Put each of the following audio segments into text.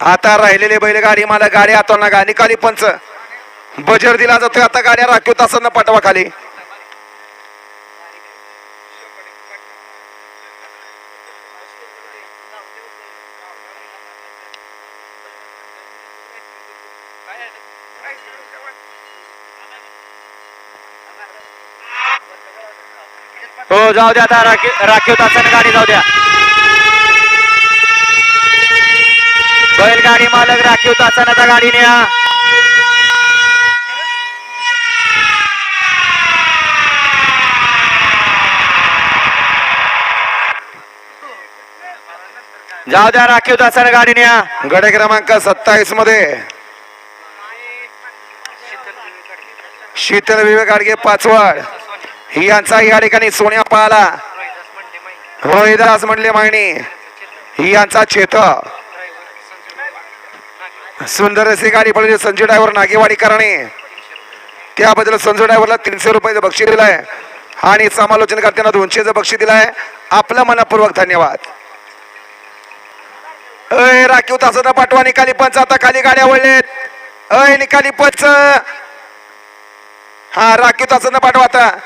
आता राहिलेले बैलगाडी मला गाडी आता ना गा निकाली पंच. बजर दिला जातोय. आता गाड्या राखीव तासांना पाठवा खाली हो जाऊ द्या आता. राखीव राखीव तासाने गाडी जाऊ द्या. बैलगाडी मालक राखीव तासाने आता गाडी न्या जाऊ द्या राखीव तासाने गाडी न्या. गडे क्रमांक सत्तावीसमध्ये. शीतल विवेक गाडगे पाचवड. ही यांचा या ठिकाणी सोन्या पाहला रोहिदास म्हणले मागणी. ही यांचा चेतक. सुंदर अशी गाडी पडली संजय ड्रायव्हर नागेवाडी करणे. त्याबद्दल संजय ड्रायव्हरला तीनशे रुपयाचं बक्षीस दिलाय. आणि समालोचन करताना दोनशेचं बक्षीस दिलाय. आपलं मनपूर्वक धन्यवाद. अय राखीव तासाचा पाठवा निकाली पंच. आता खाली गाड्या वळलेत. अय निकाली पंच. हा राखीव तासाचा पाठवा आता.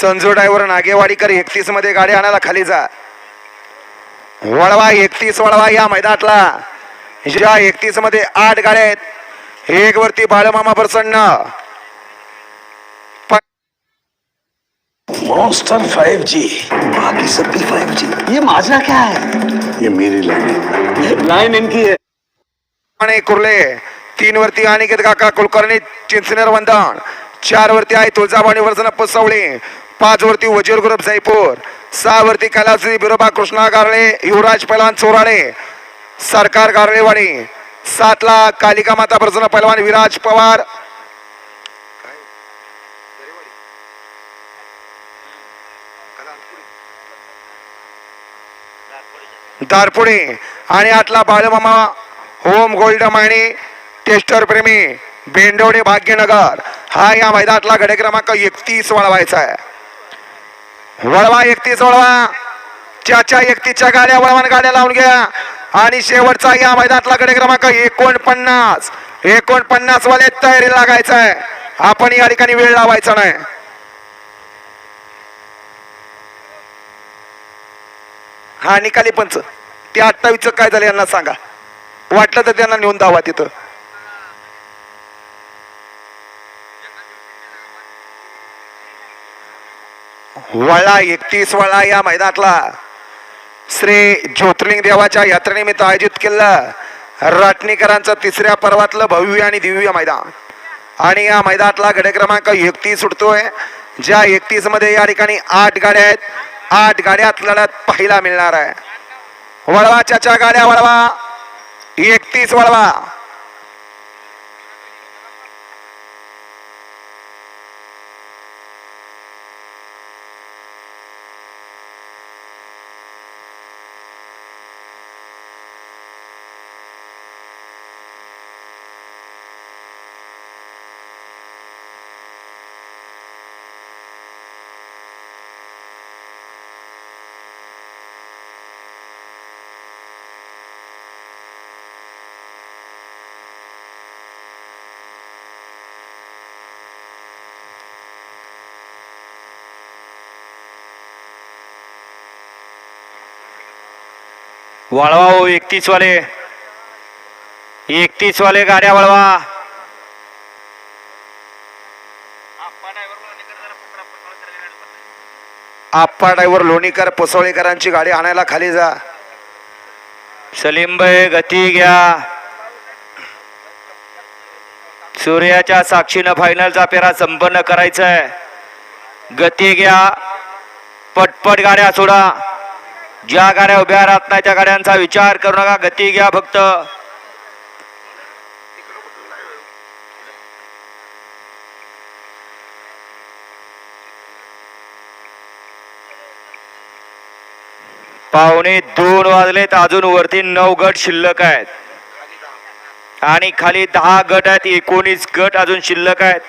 संजू ड्रायव्हर नागेवाडीकर एकतीसमध्ये गाडी आणायला खाली जा. वळवा एकतीस वळवा या मैदानातला. ज्या एकतीसमध्ये आठ गाड्या आहेत एक वरती बाळमामा प्रसन्न. मॉन्स्टर 5G बाकी सब भी 5G ये माजरा क्या? है ये मेरी लाइन है. लाइन इनकी है. आणि कुर्ले तीन वरती अनिकेत काका कुलकर्णी चिंचनेर वंदन. चार वरती आहे तुळजाभवानी वर्धन पसवळे. पाच वरती वजीर ग्रुप जयपूर सहा वरती कैलासी बिरोबा कृष्णा गारणे युवराज पैलवान चोराणे सरकार गारणेवाणी सातला कालिका माता प्रसन्न पैलवान विराज पवार. दारपुडे आणि आतला Balmama home gold Mayani tester प्रेमी बेंडवडे भाग्यनगर. हा या मैदानातला गडे क्रमांक एकतीस वळवायचा आहे. वळवा एकतीस वळवा. चाच्या एकतीच्या गाड्या वळवान गाड्या लावून घ्या. आणि शेवटचा या मैदानातला गडे क्रमांक एकोणपन्नास. एकोणपन्नास वाले तयारी लागायचा आहे आपण या ठिकाणी वेळ लावायचा नाही. हा निकाली पंच. ते अठ्ठावीसचं काय झालं यांना सांगा. वाटलं तर त्यांना नेऊन दावा तिथं. वळा एकतीस वळा या मैदानातला. श्री ज्योतिर्लिंग देवाच्या यात्रेनिमित्त आयोजित केलं राटणीकरांचं तिसऱ्या पर्वातलं भव्य आणि दिव्य मैदान. आणि या मैदानातला गडे क्रमांक एकतीस उठतोय ज्या एकतीसमध्ये या ठिकाणी आठ गाड्या आहेत. आठ गाड्यात लढत पाहायला मिळणार आहे. वळवा चाचा गाड्या वळवा. एकतीस वळवा. वळवा. हो एकतीस वाले एकतीस वाले गाड्या वळवा आप्पा ड्रायव्हर लोणीकर पुसवळेकरांची गाडी आणायला खाली जा. सलीमबाई गती घ्या. सूर्याच्या साक्षीनं फायनलचा पेरा संपन्न करायचा आहे गती घ्या. पटपट गाड्या सोडा. ज्या गाड्या उभ्या राहत नाही त्या गाड्यांचा विचार करू नका गती घ्या फक्त. पावणे दोन वाजलेत अजून वरती नऊ गट शिल्लक आहेत. आणि खाली दहा गट आहेत एकोणीस गट अजून शिल्लक आहेत.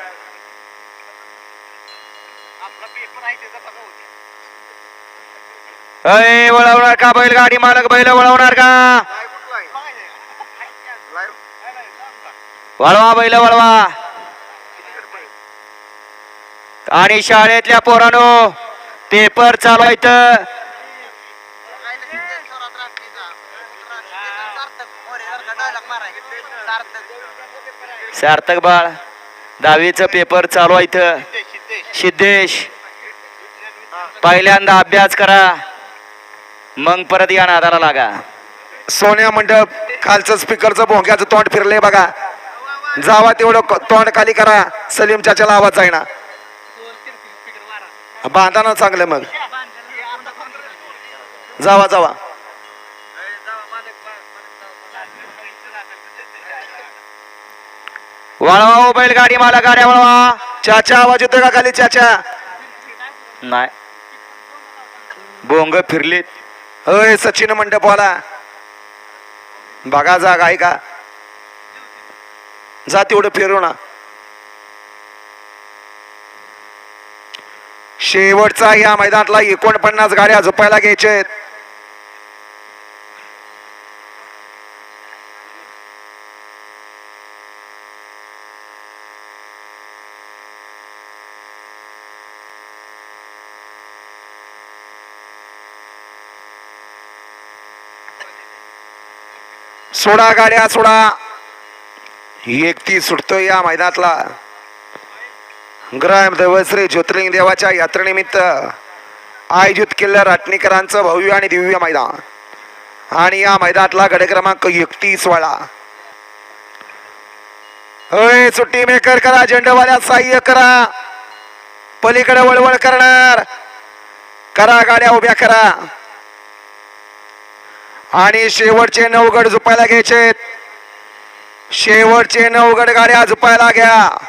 अय वळवणार का बैलगाडी? मालक बैल वळवणार का? वळवा बैल वळवा. आणि शाळेतल्या पोरानो पेपर चालू आहे सार्थक बाळ दहावीचं पेपर चालू आहे इथं सिद्धेश. पहिल्यांदा अभ्यास करा. मग परत या नादाला लागा. सोन्या मंडप खालचं स्पीकरचं भोंग्याचं तोंड फिरलंय बघा. जावा तेवढं तोंड खाली करा. सलीम चाच्याला आवाज जाईना बांधा ना चांगलं मग. जावा जावा. वळवा हो बैलगाडी मला गाड्या वळवा. चाचा आवाज येतोय का खाली चाचा? नाही. बोंग फिरलीत. अय सचिन मंडपवाला बघा जाग आहे का? जा तेवढं फिरू ना. शेवटचा या मैदानातला एकोणपन्नास गाड्या झोपायला घ्यायच्या आहेत सोडा गाड्या सोडा. एकटी सुटतोय या मैदानातला. ग्राम देवश्री ज्योतिर्लिंग देवाच्या यात्रेनिमित्त आयोजित केलेल्या राटणीकरांचं भव्य आणि दिव्य मैदान. आणि या मैदानातला गड क्रमांक एकतीस वाळा होय सुट्टी मेकर करा झेंडवाल्या सहाय्य करा. पलीकडे वळवळ करणार. करा गाड्या उभ्या करा. आणि शेवटचे नऊ गड झुपायला घ्यायचे शेवटचे नऊ गड गाड्या झुपायला घ्या.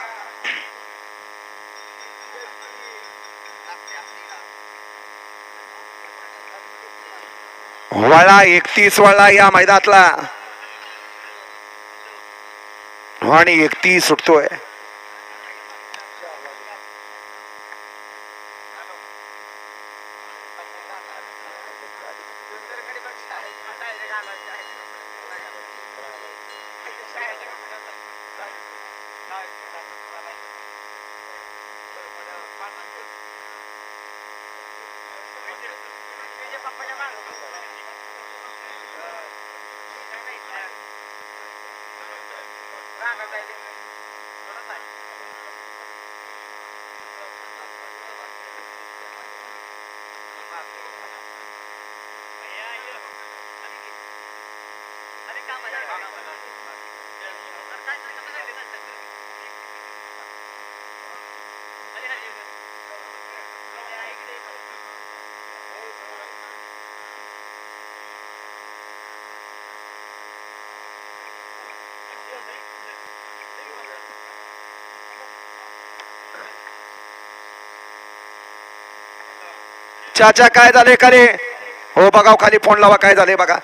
वळा एकतीस वळा या मैदानातला. आणि एकतीस सुटतोय. time. I, I चाचा काय झाले का रे? हो बघा खाली फोन लावा काय झाले बघा.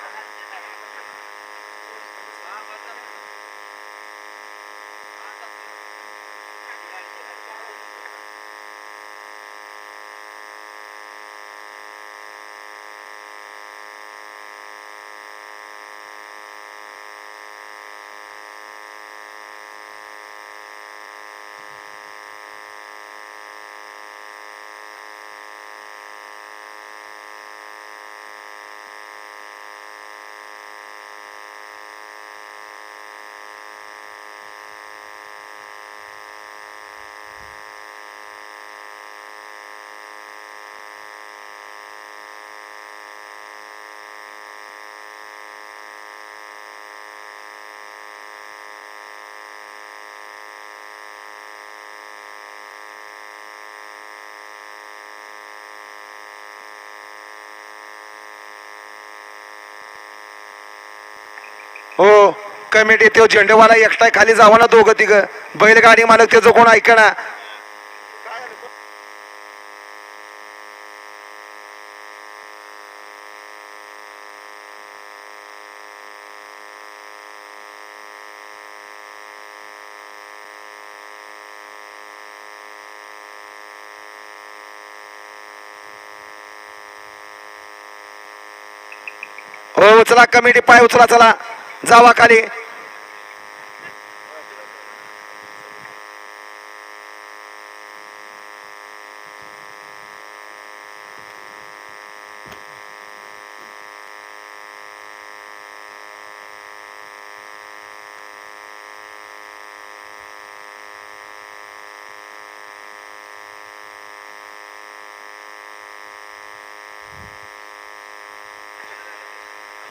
कमिटी तो झेंडेवाला एकटाय खाली जावा ना दोघं तिघ. बैलगाडी मालक त्याचं कोण ऐकना हो उचला कमिटी पाय उचला चला. जावा खाली.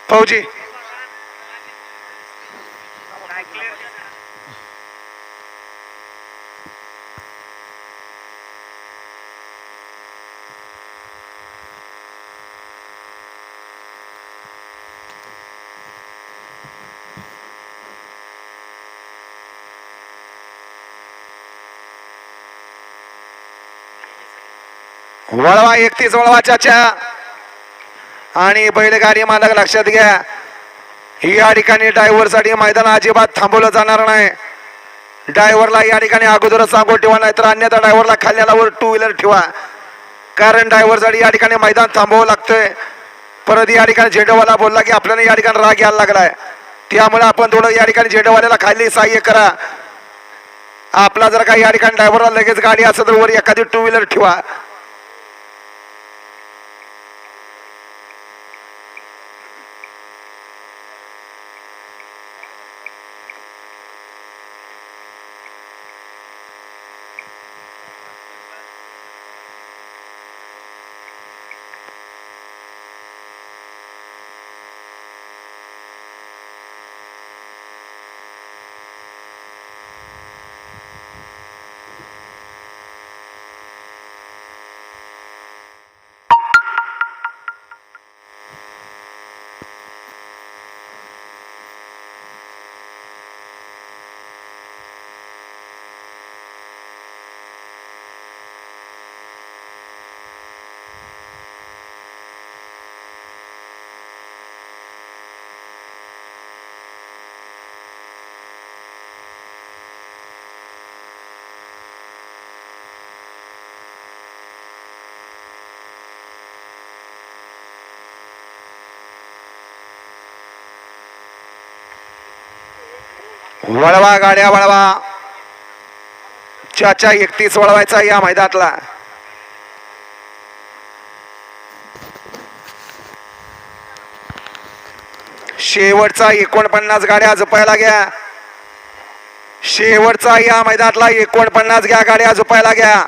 फौजी वळवा एकतीस वळवाच्या आणि बैलगाडी मालक लक्षात घ्या या ठिकाणी ड्रायव्हरसाठी मैदान अजिबात थांबवलं जाणार नाही. ड्रायव्हरला या ठिकाणी अगोदरच सांगून ठेवा नाही तर अन्यथा ड्रायव्हरला वर टू व्हीलर ठेवा. कारण ड्रायव्हरसाठी या ठिकाणी मैदान थांबवावं लागतंय. परत या ठिकाणी झेंडेवाला बोलला की आपल्याला या ठिकाणी राग यायला लागलाय. त्यामुळे आपण थोडं या ठिकाणी झेंडेवाल्याला खाली सहाय्य करा. आपला जर काही या ठिकाणी ड्रायव्हरला लगेच गाडी असेल तर वर एखादी टू व्हीलर ठेवा. वळवा गाड्या वळवा. चाचा एकतीस वळवायचा या मैदानातला. शेवटचा एकोणपन्नास गाड्या झोपायला घ्या. शेवटचा या मैदानातला एकोणपन्नास घ्या गाड्या झोपायला घ्या.